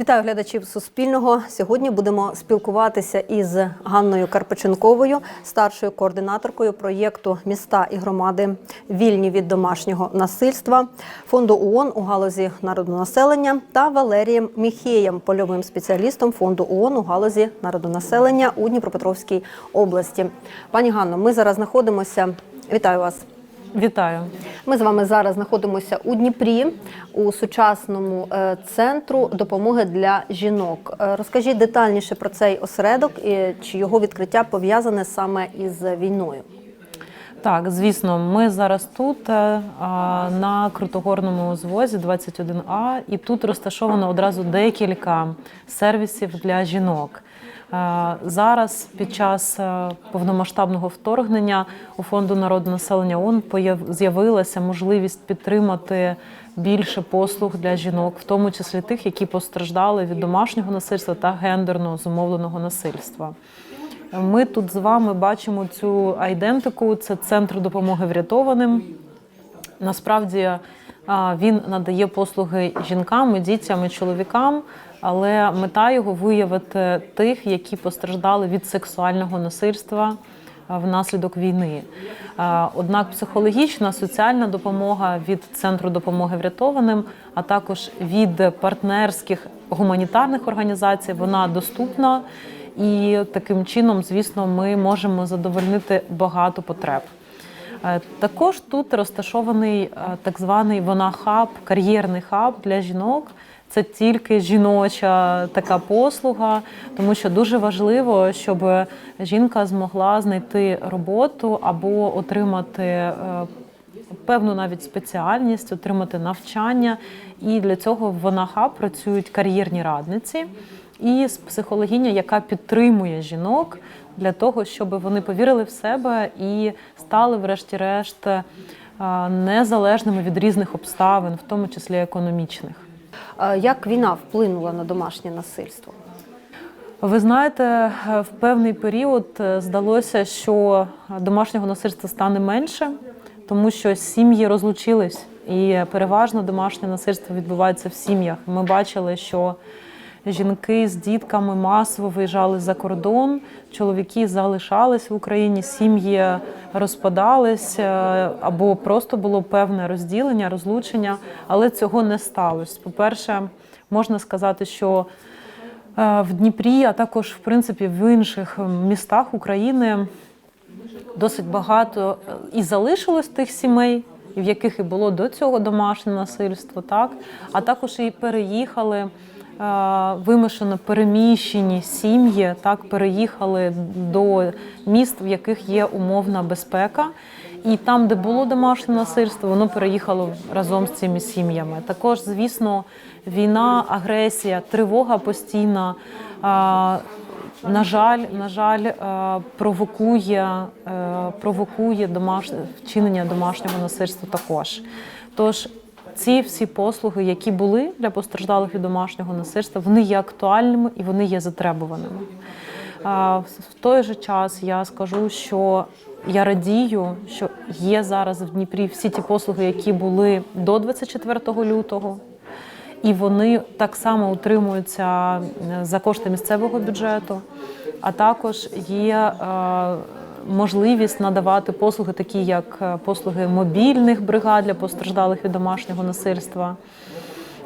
Вітаю глядачів Суспільного. Сьогодні будемо спілкуватися із Ганною Карпиченковою, старшою координаторкою проєкту Міста і громади вільні від домашнього насильства фонду ООН у галузі народонаселення та Валерієм Міхеєм, польовим спеціалістом фонду ООН у галузі народонаселення у Дніпропетровській області. Пані Ганно, ми зараз знаходимося. Вітаю вас. Вітаю. Ми з вами зараз знаходимося у Дніпрі у сучасному е, центру допомоги для жінок. Е, Розкажіть детальніше про цей осередок і чи його відкриття пов'язане саме із війною. Так, звісно, ми зараз тут е, на крутогорному звозі 21А, і тут розташовано одразу декілька сервісів для жінок. Е, Зараз під час е, повномасштабного вторгнення у фонду народного населення ООН з'явилася можливість підтримати більше послуг для жінок, в тому числі тих, які постраждали від домашнього насильства та гендерно зумовленого насильства. Ми тут з вами бачимо цю айдентику. Це центр допомоги врятованим. Насправді він надає послуги жінкам, дітям і чоловікам, але мета його виявити тих, які постраждали від сексуального насильства внаслідок війни. Однак психологічна, соціальна допомога від центру допомоги врятованим, а також від партнерських гуманітарних організацій, вона доступна. І таким чином, звісно, ми можемо задовольнити багато потреб. Е, Також тут розташований е, так званий вона хаб, кар'єрний хаб для жінок. Це тільки жіноча така послуга, тому що дуже важливо, щоб жінка змогла знайти роботу або отримати е, певну навіть спеціальність, отримати навчання. І для цього в хаб працюють кар'єрні радниці і психологиня, яка підтримує жінок для того, щоб вони повірили в себе і стали, врешті-решт, е, незалежними від різних обставин, в тому числі економічних. Е, Як війна вплинула на домашнє насильство? Ви знаєте, е, в певний період е, здалося, що домашнього насильства стане менше, тому що сім'ї розлучились, і переважно домашнє насильство відбувається в сім'ях. Ми бачили, що жінки з дітками масово виїжджали за кордон, чоловіки залишались в Україні, сім'ї розпадались е, або просто було певне розділення, розлучення, але цього не сталося. По-перше, можна сказати, що Е, в Дніпрі, а також в принципі в інших містах України досить багато е, і залишилось тих сімей, в яких і було до цього домашнє насильство, так а також і переїхали. Е, Вимушено переміщені сім'ї так переїхали до міст, в яких є умовна безпека, і там, де було домашнє насильство, воно переїхало разом з цими сім'ями. Також, звісно, війна, агресія, тривога постійна. На жаль, на жаль, е, провокує, е, провокує домашнє вчинення домашнього насильства також. Тож ці всі послуги, які були для постраждалих від домашнього насильства, вони є актуальними і вони є затребуваними. В той же час я скажу, що я радію, що є зараз в Дніпрі всі ті послуги, які були до 24 лютого, і вони так само утримуються е, за кошти місцевого бюджету, а також є е, можливість надавати послуги, такі як е, послуги мобільних бригад для постраждалих від домашнього насильства.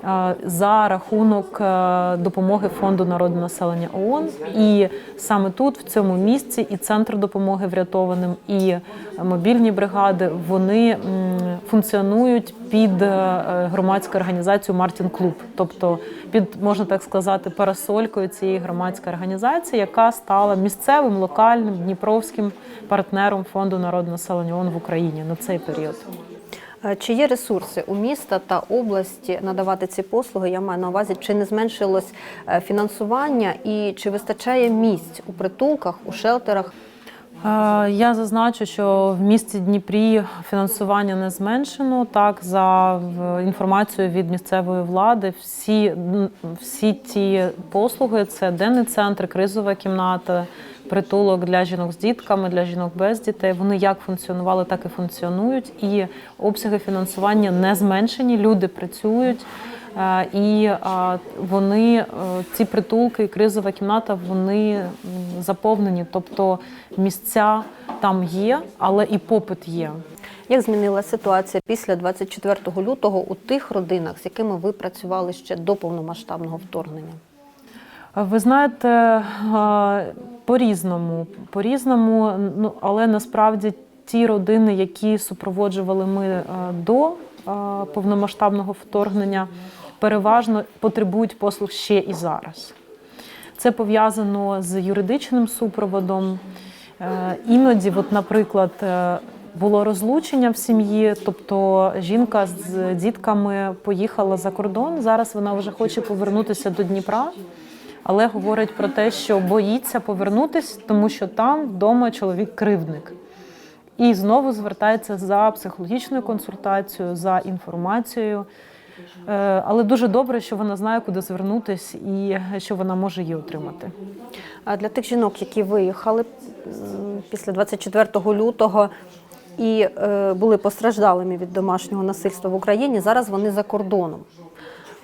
Е, За рахунок е, допомоги фонду народного населення ООН, і саме тут, в цьому місці, і центр допомоги врятованим, і мобільні бригади вони функціонують під е, громадську організацію Мартін Клуб, тобто під можна так сказати парасолькою цієї громадської організації, яка стала місцевим локальним дніпровським партнером фонду народного населення ООН в Україні на цей період. Е, Чи є ресурси у міста та області надавати ці послуги? Я маю на увазі, чи не зменшилось е, фінансування і чи вистачає місць у притулках, у шелтерах? Е, Я зазначу, що в місті Дніпрі фінансування не зменшено. Так, за інформацією від місцевої влади, всі, всі ті послуги це денний центр, кризова кімната, притулок для жінок з дітками, для жінок без дітей. Вони як функціонували, так і функціонують. І обсяги фінансування не зменшені. Люди працюють. Е, І е, вони, е, ці притулки, кризова кімната, вони заповнені. Тобто місця там є, але і попит є. Як змінилася ситуація після 24 лютого у тих родинах, з якими ви працювали ще до повномасштабного вторгнення? Ви знаєте, по-різному, по-різному, ну але насправді ті родини, які супроводжували ми е, до е, повномасштабного вторгнення, переважно потребують послуг ще і зараз. Це пов'язано з юридичним супроводом. Е, Іноді, от, наприклад, було розлучення в сім'ї, тобто жінка з дітками поїхала за кордон. Зараз вона вже хоче повернутися до Дніпра, але говорить про те, що боїться повернутися, тому що там вдома чоловік кривдник. І знову звертається за психологічною консультацією, за інформацією. Е, Але дуже добре, що вона знає, куди звернутися і що вона може її отримати. А для тих жінок, які виїхали після 24 лютого і е, були постраждалими від домашнього насильства в Україні, зараз вони за кордоном.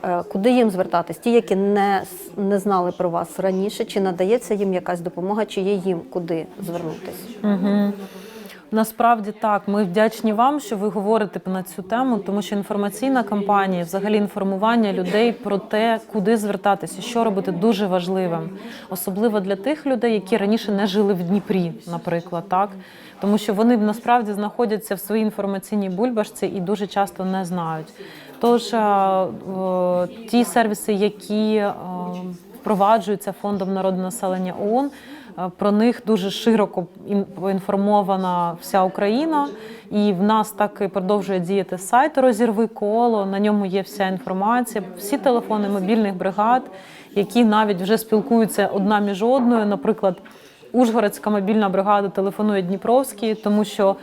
Е, Куди їм звертатись? Ті, які не, не знали про вас раніше, чи надається їм якась допомога, чи є їм куди звернутися? Угу. Насправді так, ми вдячні вам, що ви говорите на цю тему, тому що інформаційна кампанія, взагалі інформування людей про те, куди звертатися, що робити, дуже важливим, особливо для тих людей, які раніше не жили в Дніпрі, наприклад, так? Тому що вони насправді знаходяться в своїй інформаційній бульбашці і дуже часто не знають. Тож е, е, ті сервіси, які е, впроваджуються фондом народного населення ООН, Про них дуже широко ін- поінформована вся Україна, і в нас так і продовжує діяти сайт Розірви коло. На ньому є вся інформація, всі телефони мобільних бригад, які навіть вже спілкуються одна між одною. Наприклад, Ужгородська мобільна бригада телефонує Дніпровській, тому що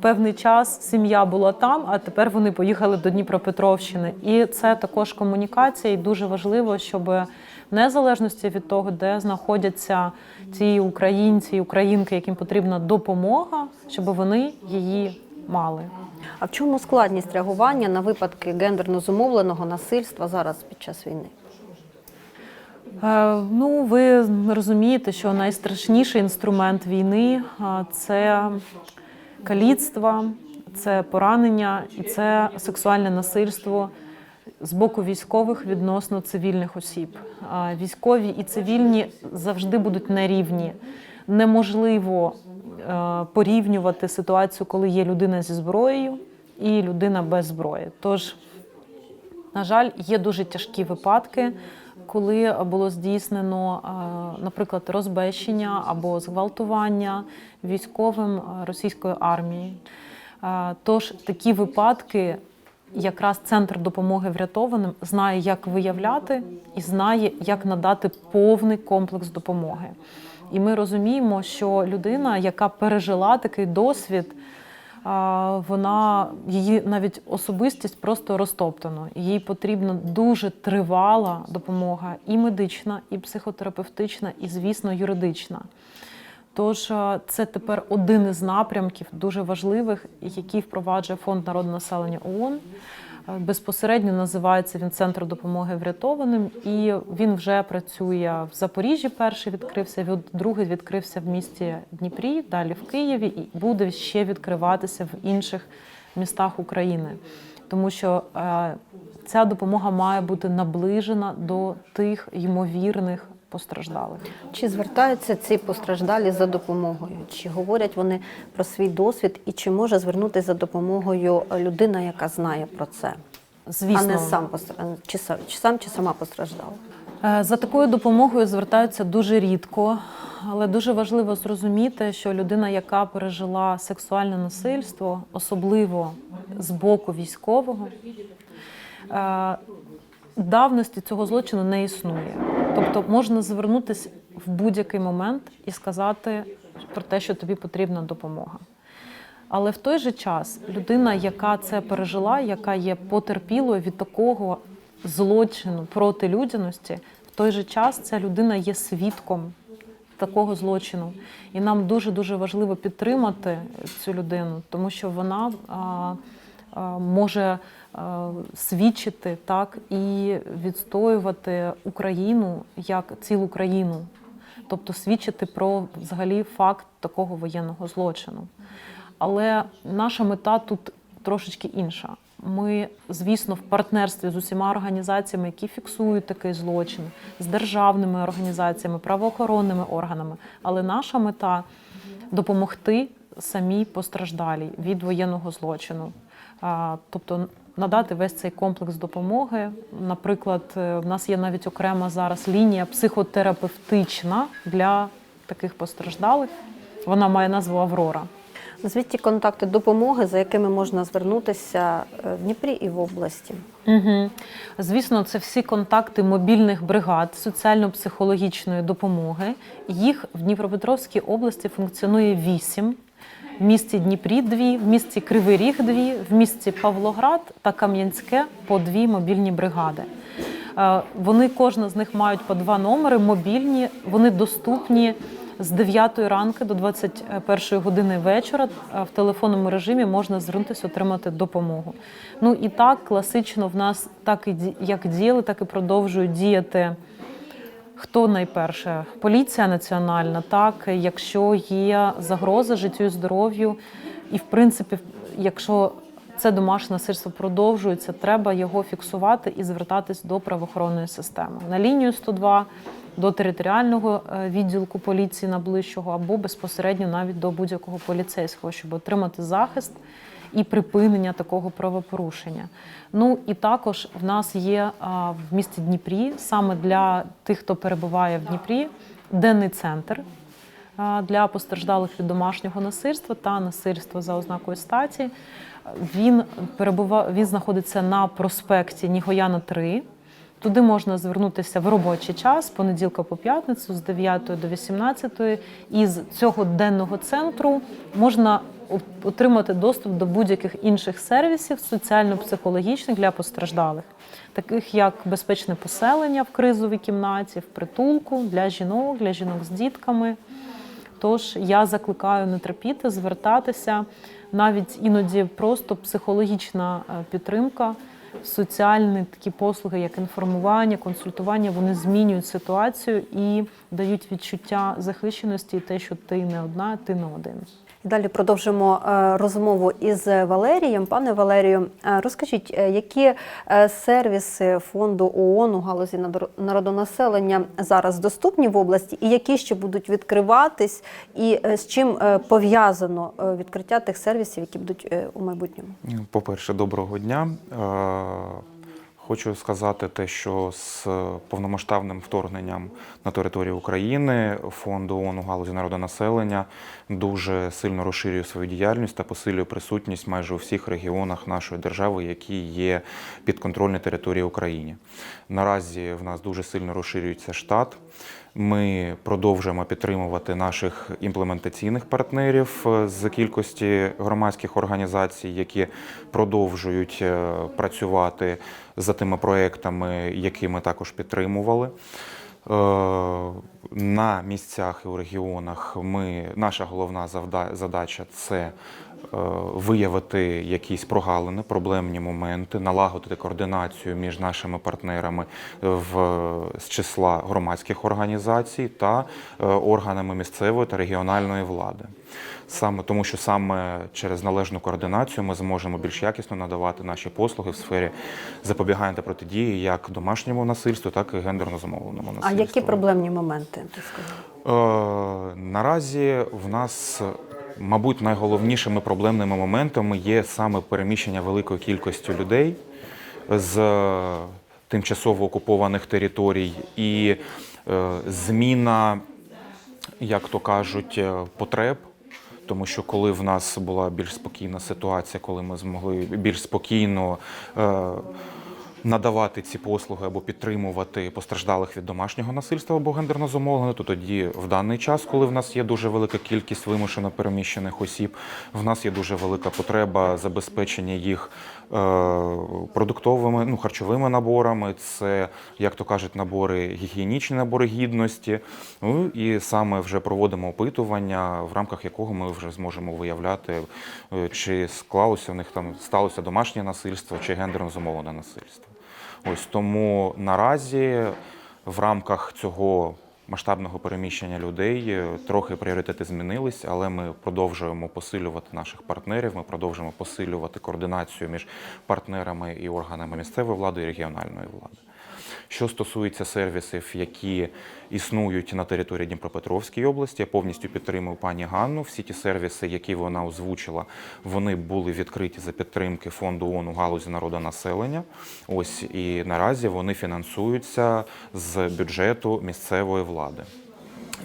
певний час сім'я була там, а тепер вони поїхали до Дніпропетровщини. І це також комунікація, і дуже важливо, щоб незалежності від того, де знаходяться ті українці і українки, яким потрібна допомога, щоб вони її мали. А в чому складність реагування на випадки гендерно зумовленого насильства зараз під час війни? Е, Ну, ви розумієте, що найстрашніший інструмент війни це каліцтво, це поранення і це сексуальне насильство з боку військових відносно цивільних осіб. Військові і цивільні завжди будуть нерівні. Неможливо е, порівнювати ситуацію, коли є людина зі зброєю і людина без зброї. Тож на жаль, є дуже тяжкі випадки, коли було здійснено, е, наприклад, розбещення або зґвалтування військовим е, російської армії. Тож такі випадки. Якраз центр допомоги врятованим знає, як виявляти і знає, як надати повний комплекс допомоги. І ми розуміємо, що людина, яка пережила такий досвід, вона її навіть особистість просто розтоптано. Їй потрібна дуже тривала допомога, і медична, і психотерапевтична, і, звісно, юридична. Тож це тепер один із напрямків дуже важливих, який впроваджує фонд народного населення ООН. Е, Безпосередньо називається він Центр допомоги врятованим, і він вже працює в Запоріжжі. Перший відкрився, другий відкрився в місті Дніпрі, далі в Києві, і буде ще відкриватися в інших містах України. Тому що е, ця допомога має бути наближена до тих ймовірних постраждалих. Чи звертаються ці постраждалі за допомогою? Чи говорять вони про свій досвід, і чи може звернутися за допомогою людина, яка знає про це, Звісно, а не сам постра- чи сам, чи сам чи сама постраждала? Е, За такою допомогою звертаються дуже рідко, але дуже важливо зрозуміти, що людина, яка пережила сексуальне насильство, особливо з боку військового, е, давності цього злочину не існує. Тобто можна звернутися в будь-який момент і сказати про те, що тобі потрібна допомога. Але в той же час людина, яка це пережила, яка є потерпілою від такого злочину проти людяності, в той же час ця людина є свідком такого злочину. І нам дуже дуже важливо підтримати цю людину, тому що вона може е, свідчити так і відстоювати Україну як цілу країну, тобто свідчити про взагалі факт такого воєнного злочину. Але наша мета тут трошечки інша. Ми, звісно, в партнерстві з усіма організаціями, які фіксують такий злочин, з державними організаціями, правоохоронними органами. Але наша мета допомогти самій постраждалій від воєнного злочину. Тобто надати весь цей комплекс допомоги. Наприклад, е, в нас є навіть окрема зараз лінія психотерапевтична для таких постраждалих. Вона має назву Аврора. Назвіть ті контакти допомоги, за якими можна звернутися е, в Дніпрі і в області. Угу. Звісно, це всі контакти мобільних бригад соціально-психологічної допомоги. Їх в Дніпропетровській області функціонує вісім. В місті Дніпрі дві, в місті Кривий Ріг дві, в місті Павлоград та Кам'янське по дві мобільні бригади. Е, Вони кожна з них мають по два номери мобільні, вони доступні з 9 ранку до 21 години вечора. Е, В телефонному режимі можна звернутися, отримати допомогу. Ну і так класично в нас так і як діяли, так і продовжують діяти. Хто найперше? Поліція національна, так, якщо є загроза життю і здоров'ю, і в принципі, якщо це домашнє насильство продовжується, треба його фіксувати і звертатись до правоохоронної системи. На лінію 102, до територіального е, відділку поліції найближчого або безпосередньо навіть до будь-якого поліцейського, щоб отримати захист і припинення такого правопорушення. Ну і також в нас є в місті Дніпрі саме для тих, хто перебуває в Дніпрі, денний центр для постраждалих від домашнього насильства та насильства за ознакою статі. Він перебував. він знаходиться на проспекті Нігояна 3. Туди можна звернутися в робочий час, понеділка по п'ятницю, з 9 до 18. І з цього денного центру можна отримати доступ до будь-яких інших сервісів соціально-психологічних для постраждалих, таких як безпечне поселення в кризовій кімнаті, в притулку для жінок, для жінок з дітками. Тож я закликаю не терпіти, звертатися. Навіть іноді просто психологічна е, підтримка, соціальні такі послуги, як інформування, консультування, вони змінюють ситуацію і дають відчуття захищеності, і те, що ти не одна, ти не один. Далі продовжимо е, розмову із Валерієм. Пане Валерію, е, розкажіть, е, які сервіси фонду ООН у галузі народонаселення зараз доступні в області, і які ще будуть відкриватись, і з чим пов'язано відкриття тих сервісів, які будуть у майбутньому? По-перше, доброго дня. Е, Хочу сказати те, що з повномасштабним вторгненням на територію України фонд ООН у галузі народонаселення дуже сильно розширює свою діяльність та посилює присутність майже у всіх регіонах нашої держави, які є підконтрольні території України. Наразі в нас дуже сильно розширюється штат. Ми продовжуємо підтримувати наших імплементаційних партнерів е, з кількості громадських організацій, які продовжують е, працювати за тими проектами, які ми також підтримували. Е, На місцях і у регіонах ми, наша головна завда- задача це виявити якісь прогалини, проблемні моменти, налагодити координацію між нашими партнерами в, з числа громадських організацій та е, органами місцевої та регіональної влади. Саме тому, що саме через належну координацію ми зможемо більш якісно надавати наші послуги в сфері запобігання та протидії як домашньому насильству, так і гендерно зумовленому А які проблемні моменти? Ти? Е, наразі в нас, мабуть, найголовнішими проблемними моментами є саме переміщення великої кількості людей з тимчасово окупованих територій і е, зміна, як то кажуть, е, потреб. Тому що коли в нас була більш спокійна ситуація, коли ми змогли більш спокійно е, надавати ці послуги або підтримувати постраждалих від домашнього насильства або гендерно зумовлено, то тоді в даний час, коли в нас є дуже велика кількість вимушено переміщених осіб, в нас є дуже велика потреба забезпечення їх продуктовими, ну, харчовими наборами. Це, як то кажуть, набори гігієнічні набори гідності. Ну і саме вже проводимо опитування, в рамках якого ми вже зможемо виявляти, е, чи склалося в них там сталося домашнє насильство чи гендерно зумовлене насильство. Ось тому наразі в рамках цього масштабного переміщення людей е, трохи пріоритети змінились, але ми продовжуємо посилювати наших партнерів. Ми продовжуємо посилювати координацію між партнерами і органами місцевої влади і регіональної влади. Що стосується сервісів, які існують на території Дніпропетровської області, я повністю підтримую пані Ганну. Всі ті сервіси, які вона озвучила, вони були відкриті за підтримки фонду ООН у галузі народонаселення. Ось і наразі вони фінансуються з бюджету місцевої влади.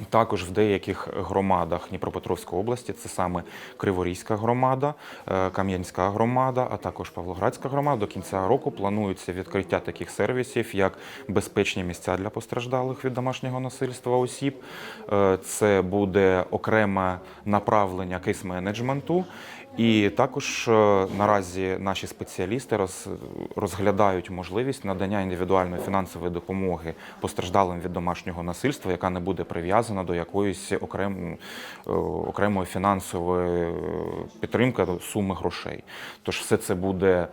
Також в деяких громадах Дніпропетровської області, це саме Криворізька громада, е, Кам'янська громада, а також Павлоградська громада. До кінця року планується відкриття таких сервісів, як безпечні місця для постраждалих від домашнього насильства осіб. Е, Це буде окреме направлення кейс-менеджменту. І також е, наразі наші спеціалісти розглядають можливість надання індивідуальної фінансової допомоги постраждалим від домашнього насильства, яка не буде прив'язана до якоїсь окрем, е, окремої фінансової е, підтримки суми грошей. Тож все це буде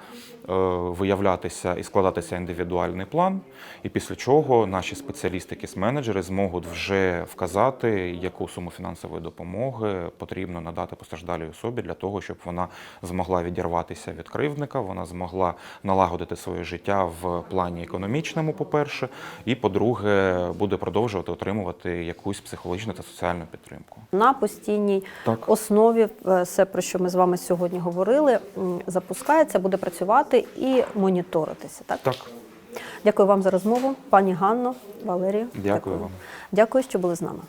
виявлятися і складатися індивідуальний план, і після чого наші спеціалісти, кейс-менеджери зможуть вже вказати, яку суму фінансової допомоги потрібно надати постраждалій особі для того, щоб вона змогла відірватися від кривдника, вона змогла налагодити своє життя в плані економічному, по-перше, і по-друге, буде продовжувати отримувати якусь психологічну та соціальну підтримку. На постійній Так. основі е, все, про що ми з вами сьогодні говорили, запускається, буде працювати і моніторитися. Так? Так, Дякую вам за розмову, пані Ганно, Валерію. Дякую вам. Дякую, що були з нами.